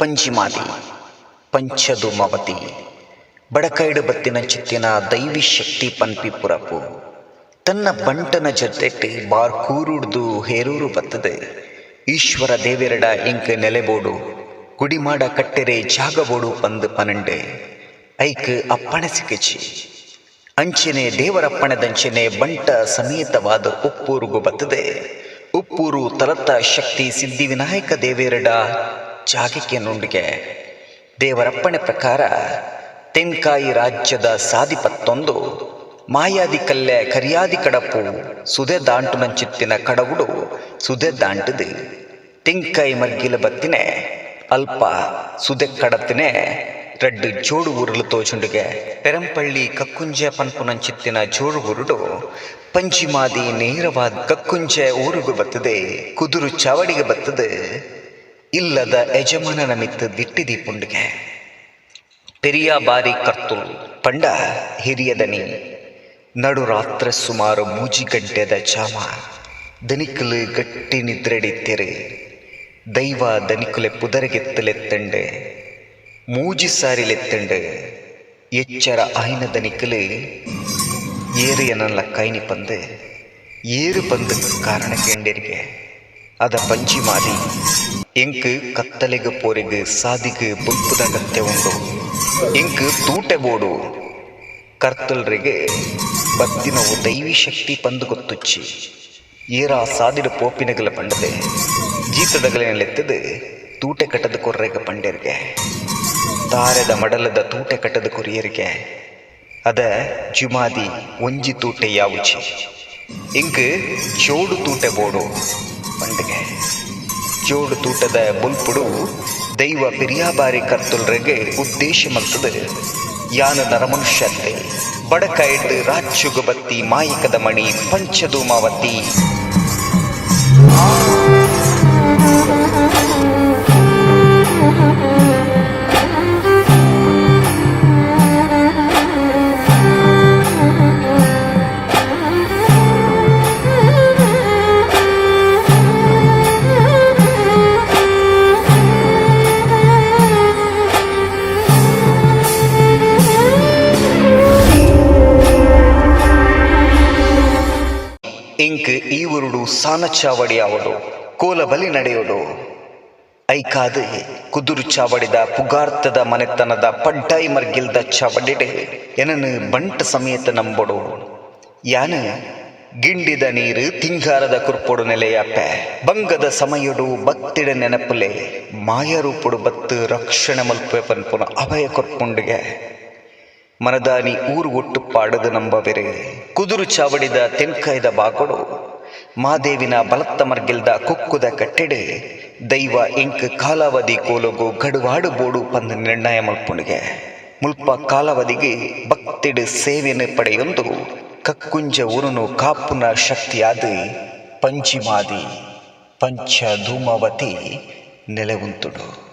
ಪಂಚಿಮಾದಿ ಪಂಚದುಮವತಿ ಬಡಕೈಡು ಬತ್ತಿನ ಚಿತ್ತಿನ ದೈವಿ ಶಕ್ತಿ ಪನ್ಪಿಪುರಪು ತನ್ನ ಬಂಟನ ಜೊತೆಟ್ಟಿ ಬಾರ್ ಕೂರುಡ್ದು ಹೇರೂರು ಬತ್ತದೆ. ಈಶ್ವರ ದೇವೆರಡ ಇಂಕ್ ನೆಲೆಬೋಡು, ಗುಡಿಮಾಡ ಕಟ್ಟೆರೆ ಜಾಗಬೋಡು ಪಂದು ಪನಂಡೆ. ಐಕ್ ಅಪ್ಪಣೆ ಸಿಕ್ಕಿಚಿ. ಅಂಚೆನೆ ದೇವರಪ್ಪಣದಂಚೆನೆ ಬಂಟ ಸಮೇತವಾದ ಉಪ್ಪೂರುಗು ಬತ್ತದೆ. ಉಪ್ಪೂರು ತಲತ ಶಕ್ತಿ ಸಿದ್ಧಿವಿನಾಯಕ ದೇವೇರಡ ಜಾಗಕ್ಕೆ ನುಂಡಿಗೆ ದೇವರಪ್ಪಣೆ ಪ್ರಕಾರ ತೆನ್ಕಾಯಿ ರಾಜ್ಯದ ಸಾದಿಪತ್ತೊಂದು ಮಾಯಾದಿ ಕಲ್ಲೆ ಕರಿಯಾದಿ ಕಡಪು ಸುದೆ ದಾಂಟುನಂಚಿತ್ತಿನ ಕಡವುಡು ಸುದೆ ದಾಂಟದು. ತೆಂಕಾಯಿ ಮಗ್ಗಿಲ ಬತ್ತಿನೆ ಅಲ್ಪ ಸುದೆ ಕಡತ್ತಿನೆ ರಡ್ಡು ಜೋಡು ಉರುಳು ತೋಚುಂಡಿಗೆ ಪೆರಂಪಳ್ಳಿ ಕಕ್ಕುಂಜೆ ಪನ್ಪುನಂಚಿತ್ತಿನ ಜೋಡು ಉರುಡು ಪಂಚಿಮಾದಿ ನೇರವಾದ ಕಕ್ಕುಂಜೆ ಊರಿಗೆ ಬತ್ತದೆ, ಕುದುರು ಚಾವಡಿಗೆ ಬತ್ತದೆ. ಇಲ್ಲದ ಯಜಮಾನನ ಮಿತ್ತು ದಿಟ್ಟಿದಿ ಪುಂಡಿಗೆ. ಪೆರಿಯ ಬಾರಿ ಕರ್ತು ಪಂಡ ಹಿರಿಯದನಿ ನಡು ರಾತ್ರ ಸುಮಾರು ಮೂಜಿ ಗಂಟೆದ ಜಾಮ, ದನಿಕಲು ಗಟ್ಟಿ ನಿದ್ರೆಡಿತ್ತೆರೆ ದೈವ ದನಿಕುಲೆ ಪುದರಗೆತ್ತಲೆತ್ತಂಡೆ ಮೂಜಿ ಸಾರಿಲೆತ್ತಂಡೆ ಎಚ್ಚರ ಆಯ್ನ ದನಿಕಲು ಏರು ಎನ್ನಲ್ಲ ಕೈನಿ ಪಂದೆ, ಏರು ಪಂದಕ್ಕೆ ಕಾರಣ ಕೆಂಡೆರಿಗೆ, ಅದ ಪಂಚಿ ಮಾದಿ. ಎಂಕ್ ಕತ್ತಲೆಗೆ ಪೋರೆಗೆ ಸಾದಿಗೆ ಬುಲ್ಪುದಗತ್ಯ ಉಂಡು ಎಂಕ್ ತೂಟೆ ಬೋಡು ಕರ್ತಲ್ರಿಗೆ ಬತ್ತಿನವು ದೈವಿ ಶಕ್ತಿ ಪಂದು ಗೊತ್ತುಚ್ಚಿ ಏರ ಸಾದಿಡ ಪೋಪಿನಗಲ ಪಂಡದೆ ಜೀತದಗಲೆನೆಲೆತ್ತದು ತೂಟೆ ಕಟ್ಟದ ಕೊರ್ರೆಗೆ ಪಂಡೆರ್ಗೆ ತಾರೆದ ಮಡಲದ ತೂಟೆ ಕಟ್ಟದ ಕೊರಿಯರಿಗೆ ಅದ ಜುಮಾದಿ ಒಂಜಿ ತೂಟೆ ಯಾವುಚಿ ಇಂಕ್ ಜೋಡು ತೂಟೆ ಬೋಡು ಪಂಡಿಗೆ ಜೋಡು ತೂಟದ ಬುಲ್ಪುಡು ದೈವ ಪಿರಿಯಾಬಾರಿ ಕರ್ತುಲ್ರಿಗೆ ಉದ್ದೇಶ ಮಲ್ತದ. ಯಾನ ನರಮನುಷ್ಯತೆ ಬಡಕೈಡ್ ರಾಚುಗುಬತ್ತಿ ಮಾಯಿಕದ ಮಣಿ ಪಂಚಧೂಮಾವತಿ. ಇಂಕ್ ಈವರುಡು ಸಾನ ಚಾವಡಿ ಅವಡು ಕೋಲ ಬಲಿ ನಡೆಯೋಡು ಐಕಾದು ಕುದುರು ಚಾವಡಿದ ಪುಗಾರ್ಥದ ಮನೆತನದ ಪಡ್ಡಾಯಿ ಮರ್ಗಿಲ್ದ ಚಾವಡಿಡೆ ಎನನು ಬಂಟ ಸಮೇತ ನಂಬೊಡು. ಯಾನ ಗಿಂಡಿದ ನೀರು ತಿಂಗಾರದ ಕುರ್ಪೊಡು ನೆಲೆಯಪ್ಪ ಬಂಗದ ಸಮಯಡು ಬತ್ತಿಡ ನೆನಪುಲೆ, ಮಾಯರೂಪುಡು ಬತ್ತು ರಕ್ಷಣೆ ಮಲ್ಪೆ ಪನ್ಪುನ ಅಭಯ ಕೊರ್ಪುಂಡಿಗೆ ಮನದಾನಿ ಊರು ಒಟ್ಟು ಪಾಡದು ನಂಬವೆರೆ. ಕುದುರು ಚಾವಡಿದ ತೆನ್ಕಾಯ್ದ ಬಾಗೋಡು ಮಾದೇವಿನ ಬಲತ್ತ ಮರ್ಗಿಲ್ದ ಕುಕ್ಕುದ ಕಟ್ಟೆಡೆ, ದೈವ ಎಂಕ್ ಕಾಲಾವಧಿ ಕೋಲಗು ಗಡುವಾಡು ಬೋಡು ಪಂದ ನಿರ್ಣಯ ಮಲ್ಪುಣಿಗೆ. ಮುಲ್ಪ ಕಾಲಾವಧಿಗೆ ಭಕ್ತಿಡು ಸೇವೆಯನ್ನು ಪಡೆಯೊಂದು, ಕಕ್ಕುಂಜ ಊರುನು ಕಾಪುನ ಶಕ್ತಿಯಾದ ಪಂಚಿಮಾದಿ ಪಂಚ ಧೂಮಾವತಿ ನೆಲೆವುಂತುಡು